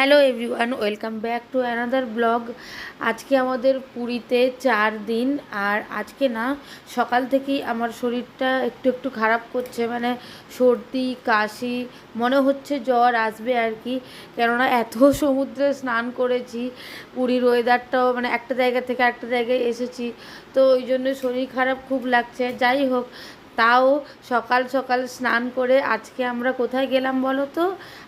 Hello everyone welcome back to another blog আজকে আমাদের পুরীতে চার দিন, আর আজকে না, সকাল থেকেই আমার শরীরটা একটু একটু খারাপ করছে মানে সর্দি, কাশি, মনে হচ্ছে জ্বর আসবে আর কি। কেননা এত সমুদ্রে স্নান করেছি, পুরীর ওয়েদারটাও মানে একটা জায়গা থেকে একটা জায়গায় এসেছি, তো ওই জন্য শরীর খারাপ খুব লাগছে। যাই হোক তাও সকাল সকাল স্নান করে আজকে আমরা কোথায় গেলাম বলো তো?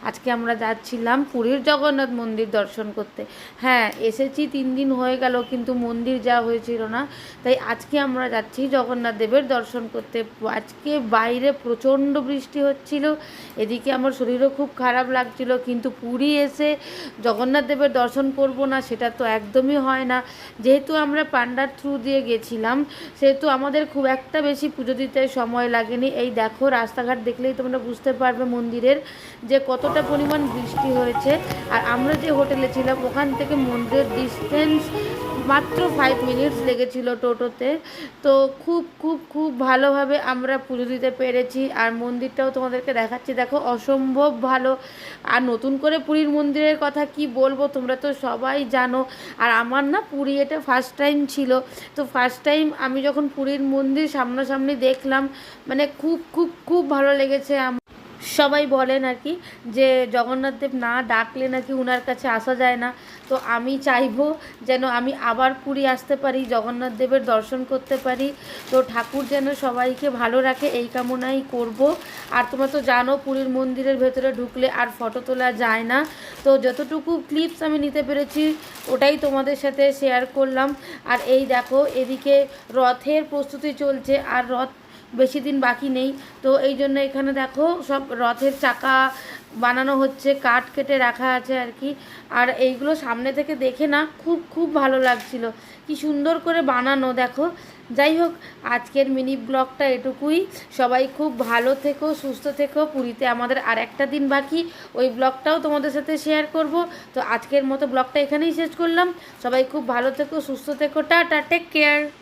আজকে আমরা যাচ্ছিলাম পুরীর জগন্নাথ মন্দির দর্শন করতে। হ্যাঁ এসেছি তিন দিন হয়ে গেল কিন্তু মন্দির যাওয়া হয়েছিল না। তাই আজকে আমরা যাচ্ছি জগন্নাথ দেবের দর্শন করতে। আজকে বাইরে প্রচণ্ড বৃষ্টি হচ্ছিল। এদিকে আমার শরীরও খুব খারাপ লাগছিল কিন্তু পুরী এসে জগন্নাথ দেবের দর্শন করব না সেটা তো একদমই হয় না। যেহেতু আমরা পান্ডার থ্রু দিয়ে গেছিলাম, সেহেতু আমাদের খুব একটা বেশি পুজো দিতে সময় লাগেনি। এই দেখো, রাস্তাঘাট দেখলেই তোমরা বুঝতে পারবে মন্দিরের যে কতটা পরিমাণ বৃষ্টি হয়েছে। আর আমরা যে হোটেলে ছিলাম, ওখান থেকে মন্দিরের ডিস্টেন্স মাত্র ফাইভ মিনিটস লেগেছিল টোটোতে। তো খুব খুব খুব ভালোভাবে আমরা পুজো দিতে পেরেছি। আর মন্দিরটাও তোমাদেরকে দেখাচ্ছি। দেখো, অসম্ভব ভালো। আর নতুন করে পুরীর মন্দিরের কথা কি বলব, তোমরা তো সবাই জানো। আর আমার না পুরী এটা ফার্স্ট টাইম ছিল। তো ফার্স্ট টাইম আমি যখন পুরীর মন্দির সামনাসামনি দেখলাম মানে খুব খুব খুব ভালো লেগেছে সবাই বলেন আর কি, যে জগন্নাথদেব না ডাকলে নাকি উনার কাছে আসা যায় না। তো আমি চাইব যেন আমি আবার পুরী আসতে পারি, জগন্নাথ দেবের দর্শন করতে পারি। তো ঠাকুর যেন সবাইকে ভালো রাখে, এই কামনাই করব। আর তোমরা তো জানো পুরীর মন্দিরের ভেতরে ঢুকলে আর ফটো তোলা যায় না। তো যতটুকু ক্লিপস আমি নিতে পেরেছি, ওটাই তোমাদের সাথে শেয়ার করলাম। আর এই দেখো, এদিকে রথের প্রস্তুতি চলছে, আর রথ বেশি দিন বাকি নেই। তো এই জন্য এখানে দেখো সব রথের চাকা বানানো হচ্ছে, কাঠ কেটে রাখা আছে আর কি। আর এইগুলো সামনে থেকে দেখে না খুব খুব ভালো লাগছিল। কি সুন্দর করে বানানো দেখো। যাই হোক, আজকের মিনি ব্লগটা এটুকুই। সবাই খুব ভালো থেকো, সুস্থ থেকো। পুরীতে আমাদের আর একটা দিন বাকি। ওই ব্লগটাও তোমাদের সাথে শেয়ার করব। তো আজকের মতো ব্লগটা এখানেই শেষ করলাম। সবাই খুব ভালো থেকো, সুস্থ থেকো। Tata, take care.